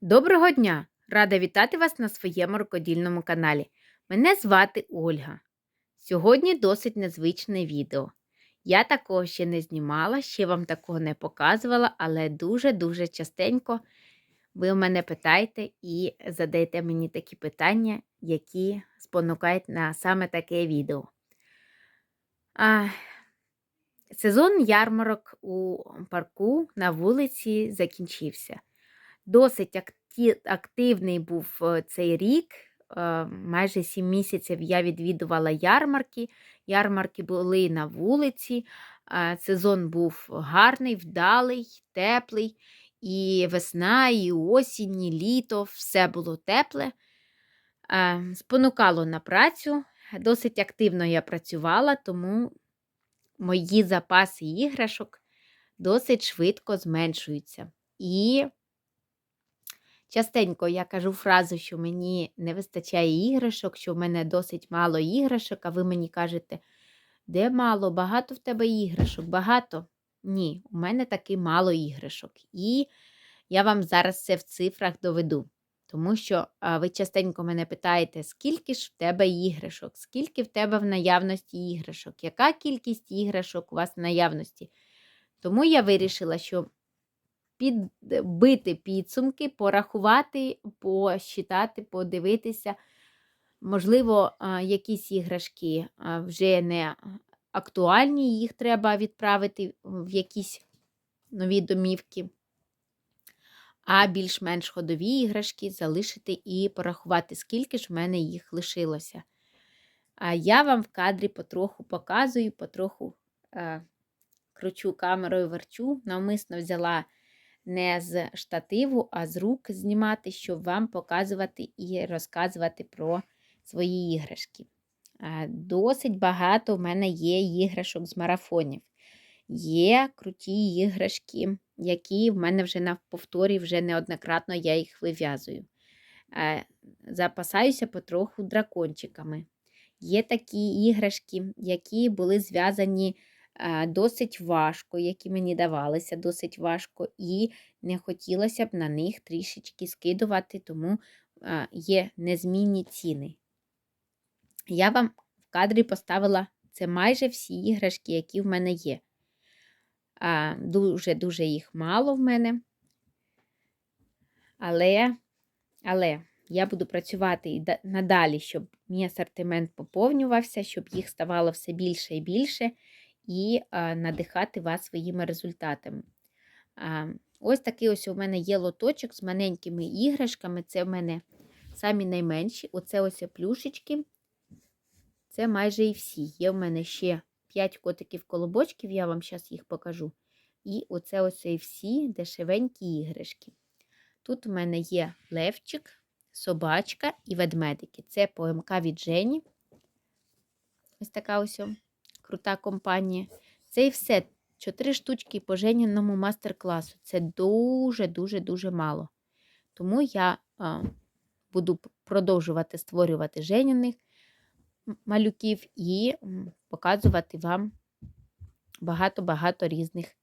Доброго дня! Рада вітати вас на своєму рукодільному каналі. Мене звати Ольга. Сьогодні досить незвичне відео. Я такого ще не знімала, ще вам такого не показувала, але дуже-дуже частенько ви мене питаєте і задаєте мені такі питання, які спонукають на саме таке відео. А, Сезон ярмарок у парку на вулиці закінчився. Досить активний був е, цей рік. Е, Майже 7 місяців я відвідувала ярмарки. Ярмарки були на вулиці. е, Сезон був гарний, вдалий, теплий. І весна, і осінь, і літо, все було тепле. Спонукало на працю. Досить активно я працювала, тому мої запаси іграшок досить швидко зменшуються. І частенько я кажу фразу, що мені не вистачає іграшок, що в мене досить мало іграшок, а ви мені кажете, де мало, багато в тебе іграшок, багато. Ні, у мене таки мало іграшок. І я вам зараз це в цифрах доведу. Тому що ви частенько мене питаєте, скільки ж в тебе іграшок, скільки в тебе в наявності іграшок, яка кількість іграшок у вас в наявності. Тому я вирішила, що підбити підсумки, порахувати, посчитати, подивитися. Можливо, якісь іграшки вже не актуальні, їх треба відправити в якісь нові домівки а більш-менш ходові іграшки залишити і порахувати, скільки ж в мене їх лишилося. А я вам в кадрі потроху показую, потроху е, кручу камерою верчу. Навмисно взяла не з штативу, а з рук знімати, щоб вам показувати і розказувати про свої іграшки. Е, досить багато в мене є іграшок з марафонів. Є круті іграшки, які в мене вже на повторі, вже неоднократно я їх вив'язую. Е, запасаюся потроху дракончиками. Є такі іграшки, які були зв'язані досить важко, які мені давалися досить важко, і не хотілося б на них трішечки скидувати, тому е, є незмінні ціни. Я вам в кадрі поставила це майже всі іграшки, які в мене є. Дуже-дуже їх мало в мене. Але, але я буду працювати і надалі, щоб мій асортимент поповнювався, щоб їх ставало все більше і більше, і надихати вас своїми результатами. Ось такий ось у мене є лоточок з маленькими іграшками. Це в мене самі найменші. Оце ось плюшечки. Це майже і всі. Є в мене ще 5 котиків-колобочків, я вам зараз їх покажу. І оце ось і всі дешевенькі іграшки. Тут у мене є левчик, собачка і ведмедики. Це ПМК від Жені. Ось така ось крута компанія. Це і все. Чотири штучки по Женіному мастер-класу. Це дуже-дуже-дуже мало. Тому я а, буду продовжувати створювати Женіних малюків і показувати вам багато-багато різних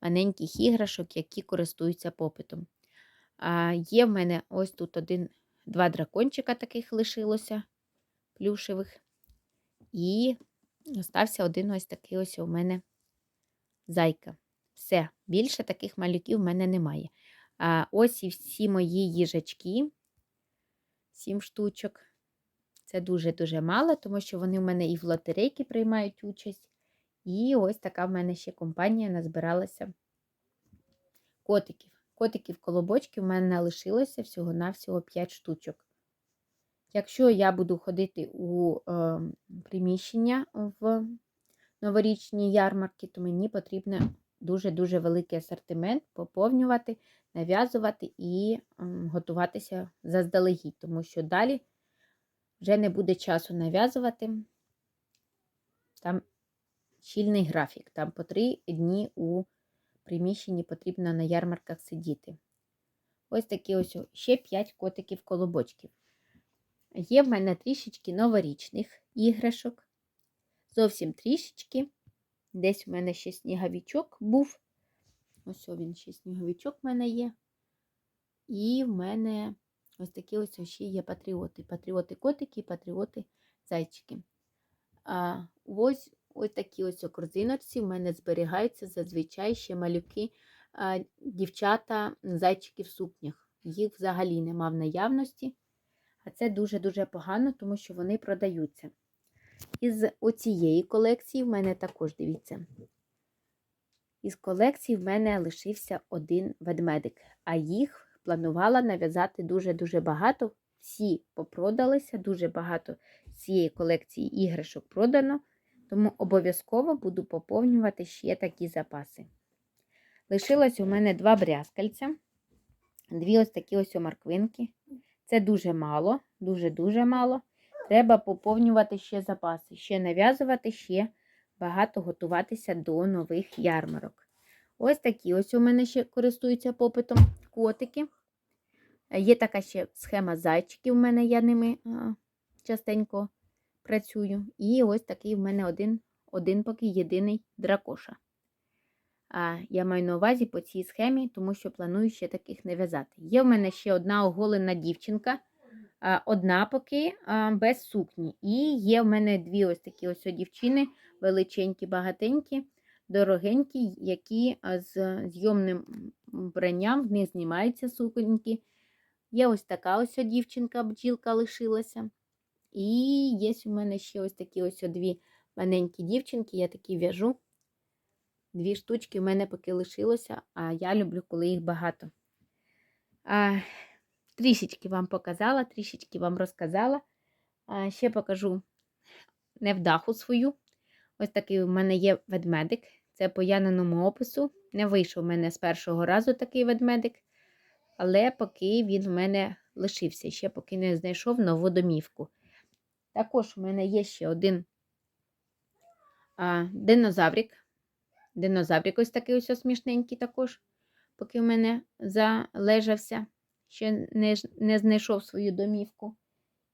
маленьких іграшок, які користуються попитом. А, Є в мене ось тут один, два дракончика таких лишилося, плюшевих. І остався один ось такий ось у мене зайка. Все, більше таких малюків в мене немає. А Ось і всі мої їжачки, сім штучок. Це дуже-дуже мало, тому що вони в мене і в лотерейки приймають участь. І ось така в мене ще компанія назбиралася котиків. Котиків колобочків в мене лишилося всього-навсього 5 штучок. Якщо я буду ходити у е, приміщення в новорічні ярмарки, то мені потрібно дуже-дуже великий асортимент поповнювати, нав'язувати і е, готуватися заздалегідь, тому що далі вже не буде часу нав'язувати. Там щільний графік, там по три дні у приміщенні потрібно на ярмарках сидіти. Ось такі ось ще 5 котиків-колобочків. Є в мене трішечки новорічних іграшок. Зовсім трішечки. Десь у мене ще сніговичок був. Ось він ще сніговичок в мене є. І в мене ось такі ось ще є патріоти. Патріоти-котики, патріоти-зайчики. А ось ось такі ось корзиночці в мене зберігаються зазвичай ще малюки, а, дівчата, зайчики в сукнях. Їх взагалі нема в наявності. А це дуже-дуже погано, тому що вони продаються. Із оцієї колекції в мене також, дивіться, із колекції в мене лишився один ведмедик, а їх планувала нав'язати дуже-дуже багато. Всі попродалися, дуже багато цієї колекції іграшок продано, тому обов'язково буду поповнювати ще такі запаси. Лишилось у мене два брязкальця, дві ось такі ось морквинки. Це дуже мало, дуже-дуже мало. Треба поповнювати ще запаси, ще нав'язувати, ще багато готуватися до нових ярмарок. Ось такі ось у мене ще користуються попитом котики. Є така ще схема зайчиків, у мене я ними частенько працюю. І ось такий в мене один, один поки єдиний дракоша. Я маю на увазі по цій схемі, тому що планую ще таких не в'язати. Є в мене ще одна оголена дівчинка, одна поки без сукні. І є в мене дві ось такі ось дівчини, величенькі, багатенькі, дорогенькі, які з зйомним вбранням в них знімаються суконьки. Є ось така ось дівчинка, бджілка лишилася. І є у мене ще ось такі ось дві маленькі дівчинки, я такі в'яжу. Дві штучки в мене поки лишилося, а я люблю, коли їх багато. А, Трішечки вам показала, трішечки вам розказала. А, Ще покажу невдаху свою. Ось такий у мене є ведмедик. Це по яниному опису. Не вийшов у мене з першого разу такий ведмедик. Але поки він в мене лишився, ще поки не знайшов нову домівку. Також у мене є ще один а, динозаврик. Динозаврик ось такий ось смішненький також, поки в мене залежався, ще не, не знайшов свою домівку.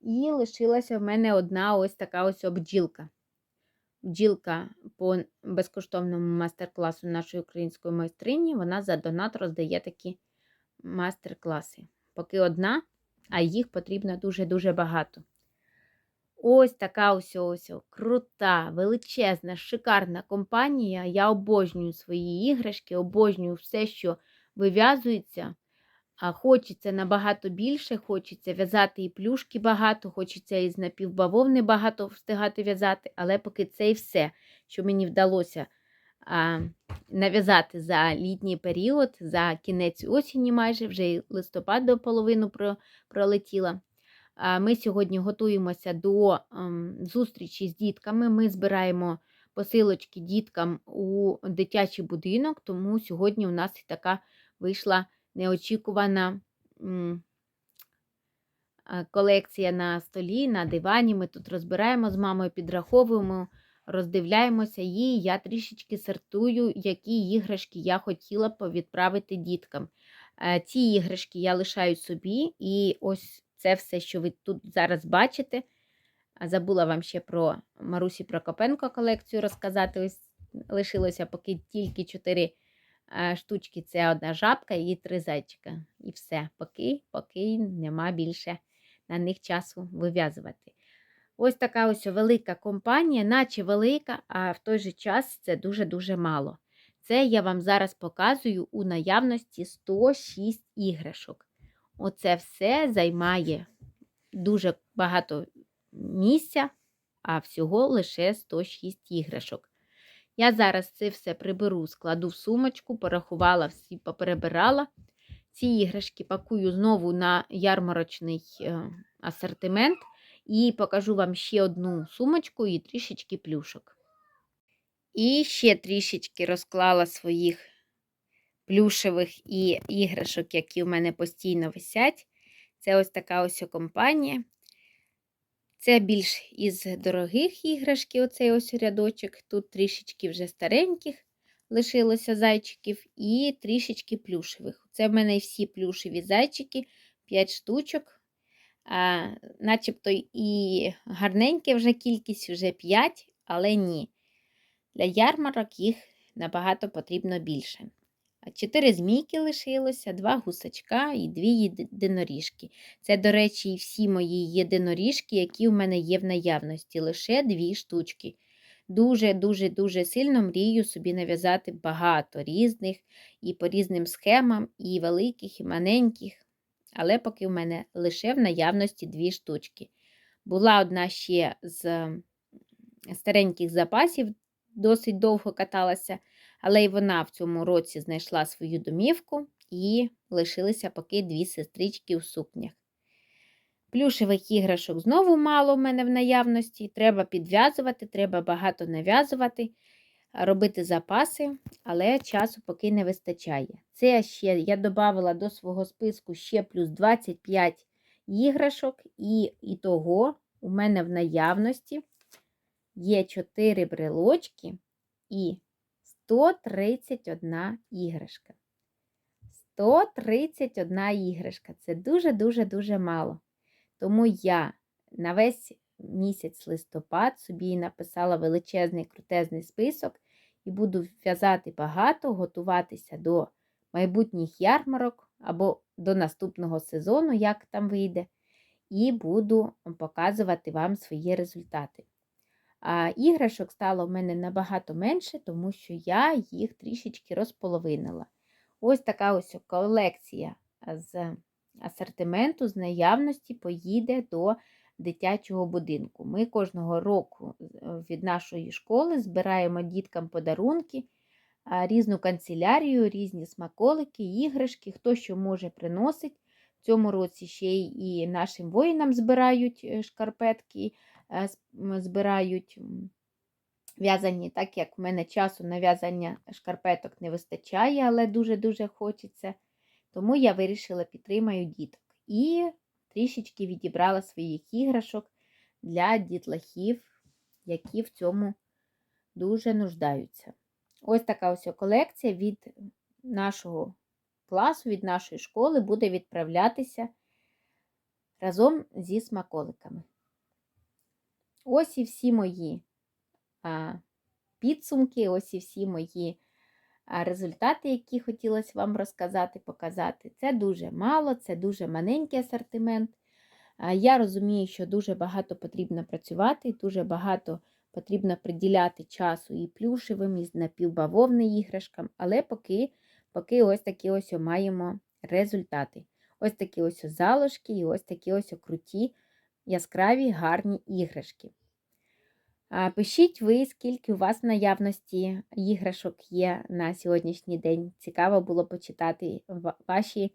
І лишилася в мене одна ось така ось бджілка. Бджілка по безкоштовному мастер-класу нашої української майстрині, вона за донат роздає такі мастер-класи. Поки одна, а їх потрібно дуже-дуже багато. Ось така ось ось крута, величезна, шикарна компанія. Я обожнюю свої іграшки, обожнюю все, що вив'язується. А Хочеться набагато більше, хочеться в'язати і плюшки багато, хочеться із напівбавовни багато встигати в'язати, але поки це і все, що мені вдалося а, нав'язати за літній період, за кінець осені, майже вже і листопад до половину пролетіла. Ми сьогодні готуємося до ем, зустрічі з дітками. Ми збираємо посилочки діткам у дитячий будинок, тому сьогодні у нас така вийшла неочікувана колекція на столі, на дивані. Ми тут розбираємо з мамою, підраховуємо, роздивляємося і я трішечки сортую, які іграшки я хотіла б відправити діткам. Е, ці іграшки я лишаю собі, і ось це все, що ви тут зараз бачите. Забула вам ще про Марусі Прокопенко колекцію розказати. Ось лишилося поки тільки 4 штучки це одна жабка і три зайчика. І все, поки, поки нема більше на них часу вив'язувати. Ось така ось велика компанія, наче велика, а в той же час це дуже-дуже мало. Це я вам зараз показую у наявності 106 іграшок. Оце все займає дуже багато місця, а всього лише 106 іграшок. Я зараз це все приберу, складу в сумочку, порахувала, всі поперебирала. Ці іграшки пакую знову на ярмарочний е, асортимент і покажу вам ще одну сумочку і трішечки плюшок. І ще трішечки розклала своїх плюшевих і іграшок, які в мене постійно висять. Це ось така ось компанія. Це більш із дорогих іграшків, оцей ось рядочок. Тут трішечки вже стареньких лишилося зайчиків, і трішечки плюшевих. Це в мене всі плюшеві зайчики, 5 штучок. А, Начебто і гарненьке вже кількість, вже 5, але ні. Для ярмарок їх набагато потрібно більше. Чотири змійки лишилося, два гусачка і дві єдиноріжки. Це, до речі, всі мої єдиноріжки, які в мене є в наявності, лише дві штучки. Дуже-дуже дуже сильно мрію собі нав'язати багато різних і по різним схемам, і великих, і маленьких. Але поки в мене лише в наявності дві штучки. Була одна ще з стареньких запасів, досить довго каталася, але й вона в цьому році знайшла свою домівку і лишилися поки дві сестрички у сукнях. Плюшевих іграшок знову мало в мене в наявності. Треба підв'язувати, треба багато нав'язувати, робити запаси, але часу поки не вистачає. Це ще я додала до свого списку ще плюс 25 іграшок, і, і того у мене в наявності є 4 брелочки і 131 іграшка. 131 іграшка це дуже-дуже-дуже мало. Тому я на весь місяць листопад собі написала величезний крутезний список і буду в'язати багато, готуватися до майбутніх ярмарок або до наступного сезону, як там вийде, і буду показувати вам свої результати. А іграшок стало в мене набагато менше, тому що я їх трішечки розполовинила. Ось така ось колекція з асортименту, з наявності поїде до дитячого будинку. Ми кожного року від нашої школи збираємо діткам подарунки, різну канцелярію, різні смаколики, іграшки, хто що може приносить. В цьому році ще і нашим воїнам збирають е, шкарпетки, е, збирають в'язані, так як в мене часу на в'язання шкарпеток не вистачає, але дуже-дуже хочеться. Тому я вирішила підтримаю діток. І трішечки відібрала своїх іграшок для дітлахів, які в цьому дуже нуждаються. Ось така ось колекція від нашого класу, від нашої школи буде відправлятися разом зі смаколиками. Ось і всі мої підсумки, ось і всі мої результати, які хотілося вам розказати, показати. Це дуже мало, це дуже маленький асортимент. Я розумію, що дуже багато потрібно працювати, дуже багато потрібно приділяти часу і плюшевим, і напівбавовним іграшкам, але поки поки ось такі ось маємо результати. Ось такі ось залишки і ось такі ось круті, яскраві, гарні іграшки. Пишіть ви, скільки у вас наявності іграшок є на сьогоднішній день. Цікаво було почитати ваші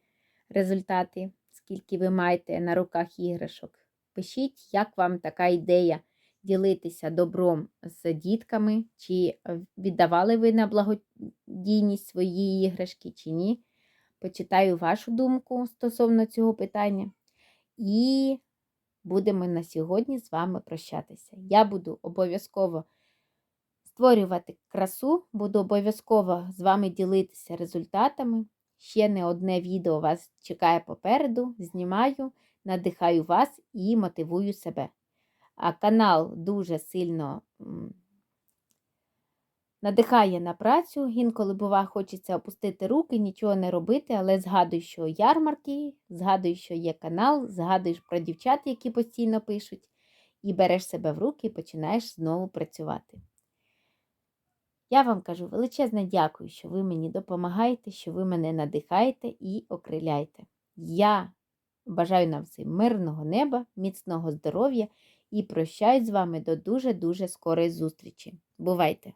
результати, скільки ви маєте на руках іграшок. Пишіть, як вам така ідея ділитися добром з дітками, чи віддавали ви на благодійність свої іграшки, чи ні. Почитаю вашу думку стосовно цього питання. І будемо на сьогодні з вами прощатися. Я буду обов'язково створювати красу, буду обов'язково з вами ділитися результатами. Ще не одне відео вас чекає попереду. Знімаю, надихаю вас і мотивую себе. А канал дуже сильно надихає на працю. Інколи, бува, хочеться опустити руки, нічого не робити, але згадуй, що ярмарки, згадуй, що є канал, згадуєш про дівчат, які постійно пишуть, і береш себе в руки і починаєш знову працювати. Я вам кажу величезне дякую, що ви мені допомагаєте, що ви мене надихаєте і окриляєте. Я бажаю нам всім мирного неба, міцного здоров'я і прощаюсь з вами до дуже-дуже скорої зустрічі. Бувайте!